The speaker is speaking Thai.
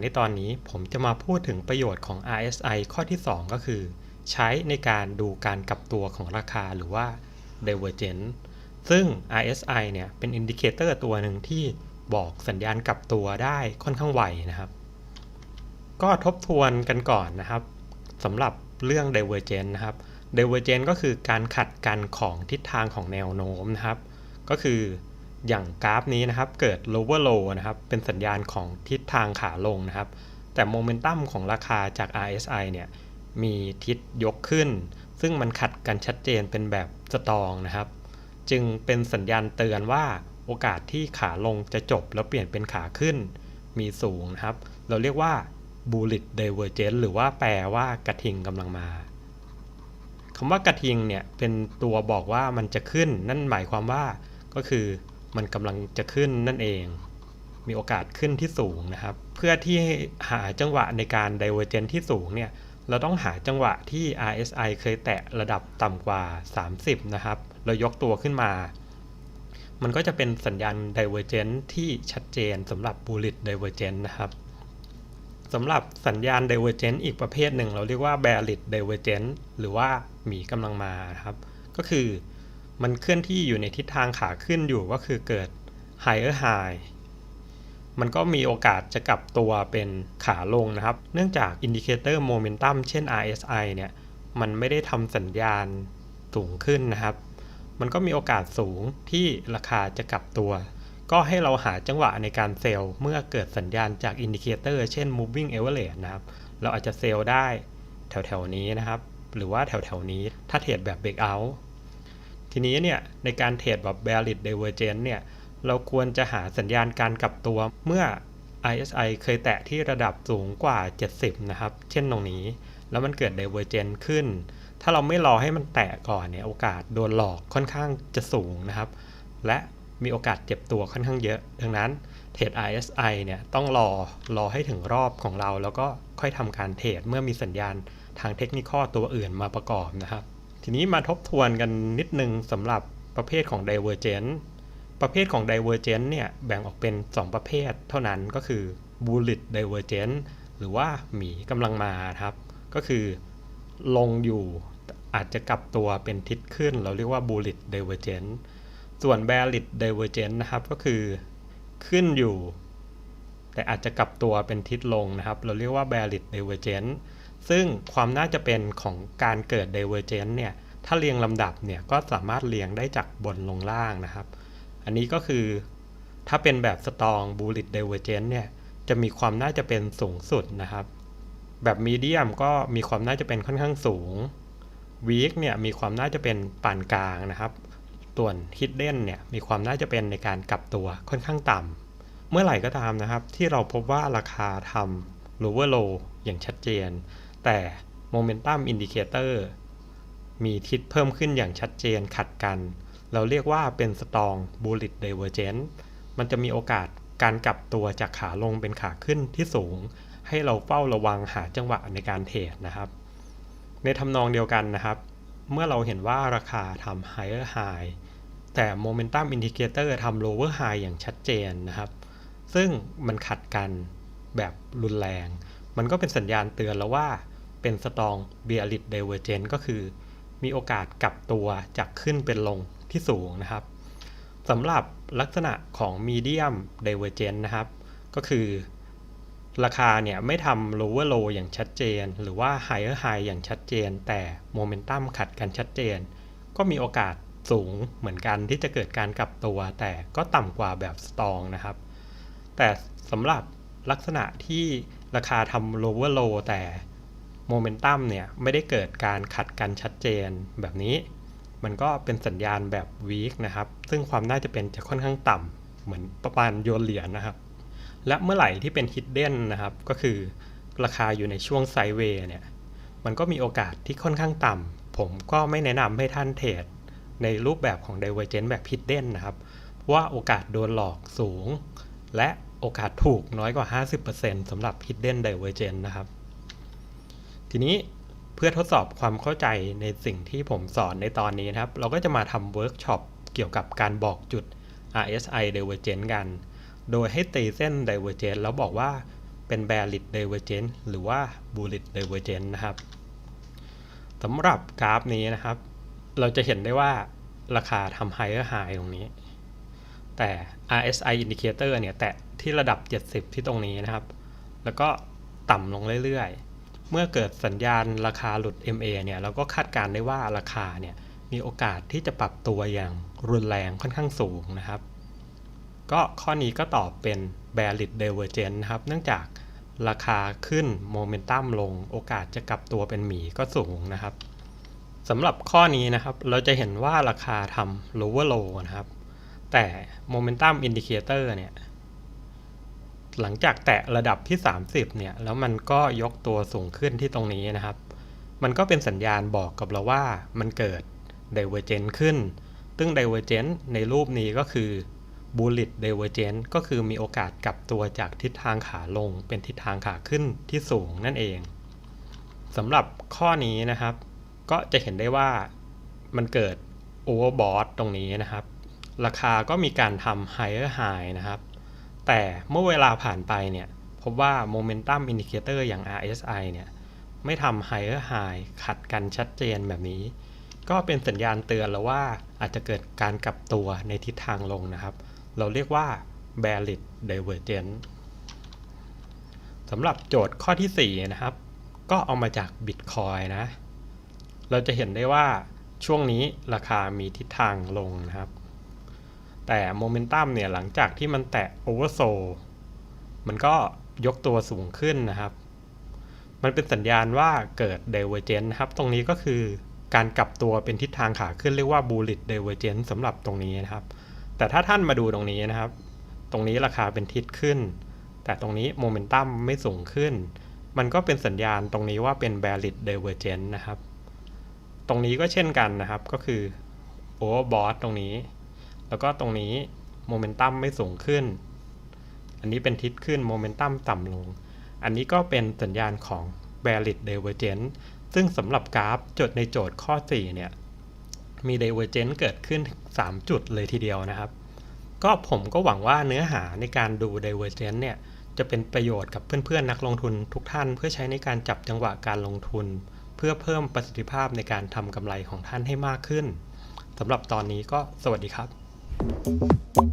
ในตอนนี้ผมจะมาพูดถึงประโยชน์ของ RSI ข้อที่ 2 ก็คือ ใช้ในการดูการกลับตัวของราคาหรือว่า divergence ซึ่ง RSI เนี่ยเป็นอินดิเคเตอร์ตัวหนึ่งที่บอกสัญญาณกลับตัวได้ค่อนข้างไวนะครับ ก็ทบทวนกันก่อนนะครับสำหรับเรื่อง divergence นะครับ divergence ก็คือการขัดกันของทิศทางของแนวโน้มนะครับ ก็คือ อย่างกราฟนี้นะครับเกิด lower low นะครับเป็นสัญญาณของทิศทางขาลงนะครับ แต่โมเมนตัมของราคาจาก RSI เนี่ยมีทิศยกขึ้น ซึ่งมันขัดกันชัดเจนเป็นแบบสตองนะครับ จึงเป็นสัญญาณเตือนว่าโอกาสที่ขาลงจะจบแล้วเปลี่ยนเป็นขาขึ้น มีสูงนะครับ เราเรียกว่า bullish divergence หรือว่าแปลว่ากระทิงกำลังมาคำว่ากระทิงเนี่ยเป็นตัวบอกว่ามันจะขึ้นนั่นหมายความว่าก็คือ มันกำลังจะขึ้นนั่นเอง มีโอกาสขึ้นที่สูงนะครับ เพื่อที่หาจังหวะในการ divergence ที่สูงเนี่ยเราต้องหาจังหวะที่ RSI เคยแตะระดับต่ำกว่า 30 นะครับ เรายกตัวขึ้นมา มันก็จะเป็นสัญญาณ divergence ที่ชัดเจนสำหรับ bullish divergence นะครับสำหรับสัญญาณ divergence อีกประเภทหนึ่ง เราเรียกว่า bearish divergence หรือว่าหมีกำลังมาครับ ก็คือ มันเคลื่อนที่อยู่ในทิศทางขาขึ้นอยู่ก็คือเกิด higher high มันก็มีโอกาสจะกลับตัวเป็นขาลงนะครับ เนื่องจากอินดิเคเตอร์โมเมนตัมเช่น RSI เนี่ยมันไม่ได้ทำสัญญาณสูงขึ้นนะครับ มันก็มีโอกาสสูงที่ราคาจะกลับตัว ก็ให้เราหาจังหวะในการเซลล์เมื่อเกิดสัญญาณจากอินดิเคเตอร์เช่น moving average นะครับ เราอาจจะเซลล์ได้แถวๆนี้นะครับ หรือว่าแถวๆนี้ถ้าเทรดแบบ breakout ทีนี้เนี่ยในการเทรดแบบ bearish divergence เนี่ยเราควรจะหาสัญญาณการกลับตัวเมื่อ RSI เคยแตะที่ระดับสูงกว่า 70 นะครับ เช่นตรงนี้ แล้วมันเกิด divergence ขึ้น ถ้าเราไม่รอให้มันแตะก่อนเนี่ย โอกาสโดนหลอกค่อนข้างจะสูงนะครับ และมีโอกาสเจ็บตัวค่อนข้างเยอะ ดังนั้นเทรด RSI เนี่ยต้องรอรอให้ถึงรอบของเรา แล้วก็ค่อยทำการเทรดเมื่อมีสัญญาณทางเทคนิคข้อตัวอื่นมาประกอบนะครับ ทีนี้มาทบทวนกันนิดนึงสำหรับประเภทของ divergence ประเภทของ divergence เนี่ยแบ่งออกเป็น 2 ประเภทเท่านั้นก็คือ bullish divergence หรือว่าหมีกำลังมาครับ ก็คือลงอยู่อาจจะกลับตัวเป็นทิศขึ้น เราเรียกว่า bullish divergence ส่วน bearish divergence นะครับก็คือขึ้นอยู่ แต่อาจจะกลับตัวเป็นทิศลงนะครับ เราเรียกว่า bearish divergence ซึ่งความน่าจะเป็นของการเกิด divergence เนี่ย ถ้าเรียงลำดับเนี่ยก็สามารถเรียงได้จากบนลงล่างนะครับ อันนี้ก็คือถ้าเป็นแบบสตองบูลิตเดเวอร์เจนเนี่ย จะมีความน่าจะเป็นสูงสุดนะครับ แบบมีเดียมก็มีความน่าจะเป็นค่อนข้างสูงวีคเนี่ยมีความน่าจะเป็นปานกลางนะครับส่วนฮิดเด้นเนี่ยมีความน่าจะเป็นในการกลับตัวค่อนข้างต่ำเมื่อไหร่ก็ตามนะครับ ที่เราพบว่าราคาทำ lower low อย่างชัดเจน แต่ momentum indicator มีทิศเพิ่มขึ้นอย่างชัดเจนขัดกัน เราเรียกว่าเป็น strong bullish divergence มันจะมีโอกาสการกลับตัวจากขาลงเป็นขาขึ้นที่สูง ให้เราเฝ้าระวังหาจังหวะในการเทรดนะครับ ในทำนองเดียวกันนะครับ เมื่อเราเห็นว่าราคาทำ higher high แต่ momentum indicator ทำ lower high อย่างชัดเจนนะครับ ซึ่งมันขัดกันแบบรุนแรง มันก็เป็นสัญญาณเตือนแล้วว่า เป็น strong bearish divergence ก็คือ มีโอกาสกลับตัวจากขึ้นเป็นลงที่สูงนะครับสำหรับลักษณะของ medium divergence นนะครับ ก็คือ ราคาเนี่ยไม่ทำ lower low อย่างชัดเจน หรือว่า higher high อย่างชัดเจน แต่ momentum ขัดกันชัดเจน ก็มีโอกาสสูงเหมือนกันที่จะเกิดการกลับตัว แต่ก็ต่ำกว่าแบบ strong นะครับ แต่สำหรับลักษณะที่ราคาทำ lower low แต่ โมเมนตัมเนี่ยไม่ได้เกิดการขัดกันชัดเจนแบบนี้ มันก็เป็นสัญญาณแบบวีคนะครับ ซึ่งความน่าจะเป็นจะค่อนข้างต่ำเหมือนประมาณโยนเหรียญนนะครับ และเมื่อไหร่ที่เป็นฮิดเด้นนะครับ ก็คือราคาอยู่ในช่วงไซเวย์เนี่ย มันก็มีโอกาสที่ค่อนข้างต่ำ ผมก็ไม่แนะนำให้ท่านเทรดในรูปแบบของ Divergence แบบฮิดเด้นนะครับ เพราะว่าโอกาสโดนหลอกสูง และโอกาสถูกน้อยกว่า 50%สำหรับ Hidden Divergence นะครับ ทีนี้เพื่อทดสอบความเข้าใจในสิ่งที่ผมสอนในตอนนี้นะครับ เราก็จะมาทำเวิร์กช็อปเกี่ยวกับการบอกจุด RSI divergence กัน โดยให้ตีเส้น divergence แล้วบอกว่าเป็น bearish divergence หรือว่า bullish divergence นะครับสำหรับกราฟนี้นะครับ เราจะเห็นได้ว่าราคาทำ higher high ตรงนี้ แต่ RSI indicator เนี่ย แตะที่ระดับ 70 ที่ตรงนี้นะครับ แล้วก็ต่ำลงเรื่อยๆ เมื่อเกิดสัญญาณราคาหลุด MA เนี่ยเราก็คาดการณ์ได้ว่าราคาเนี่ยมีโอกาสที่จะปรับตัวอย่างรุนแรงค่อนข้างสูงนะครับ ก็ข้อนี้ก็ตอบเป็น bearish divergence นะครับ เนื่องจากราคาขึ้นโมเมนตัมลงโอกาสจะกลับตัวเป็นหมีก็สูงนะครับสำหรับข้อนี้นะครับ เราจะเห็นว่าราคาทำ lower low นะครับ แต่ momentum indicator เนี่ย หลังจากแตะระดับที่ 30เนี่ยแล้วมันก็ยกตัวสูงขึ้นที่ตรงนี้นะครับ มันก็เป็นสัญญาณบอกกับเราว่ามันเกิด divergence ขึ้น ซึ่ง divergence ในรูปนี้ก็คือ bullish divergence ก็คือมีโอกาสกลับตัวจากทิศทางขาลง เป็นทิศทางขาขึ้นที่สูงนั่นเองสำหรับข้อนี้นะครับ ก็จะเห็นได้ว่ามันเกิด overbought ตรงนี้นะครับ ราคาก็มีการทำ higher high นะครับ แต่เมื่อเวลาผ่านไปเนี่ยพบว่า momentum indicator อย่าง RSI เนี่ยไม่ทำ higher high ขัดกันชัดเจนแบบนี้ ก็เป็นสัญญาณเตือนแล้วว่าอาจจะเกิดการกลับตัวในทิศทางลงนะครับ เราเรียกว่า bearish divergence สำหรับโจทย์ข้อที่ 4 นะครับ ก็เอามาจาก Bitcoin นะ เราจะเห็นได้ว่าช่วงนี้ราคามีทิศทางลงนะครับ แต่โมเมนตัมเนี่ยหลังจากที่มันแตะโอเวอร์โซมันก็ยกตัวสูงขึ้นนะครับ มันเป็นสัญญาณว่าเกิด divergence นะครับ ตรงนี้ก็คือการกลับตัวเป็นทิศทางขาขึ้นเรียกว่า bullish divergence สำหรับตรงนี้นะครับ แต่ถ้าท่านมาดูตรงนี้นะครับ ตรงนี้ราคาเป็นทิศขึ้น แต่ตรงนี้โมเมนตัมไม่สูงขึ้น มันก็เป็นสัญญาณตรงนี้ว่าเป็น bearish divergence นะครับ ตรงนี้ก็เช่นกันนะครับก็คือ overbought ตรงนี้ แล้วก็ตรงนี้โมเมนตัมไม่สูงขึ้น อันนี้เป็นทิศขึ้นโมเมนตัมต่ำลง อันนี้ก็เป็นสัญญาณของ bearish divergence ซึ่งสำหรับกราฟจดในโจทย์ข้อ 4 เนี่ย มี divergence เกิดขึ้น 3 จุดเลยทีเดียวนะครับ ก็ผมก็หวังว่าเนื้อหาในการดู divergence เนี่ย จะเป็นประโยชน์กับเพื่อนๆ นักลงทุนทุกท่าน เพื่อใช้ในการจับจังหวะการลงทุน เพื่อเพิ่มประสิทธิภาพในการทำกำไรของท่านให้มากขึ้นสำหรับตอนนี้ก็สวัสดีครับ Thank you.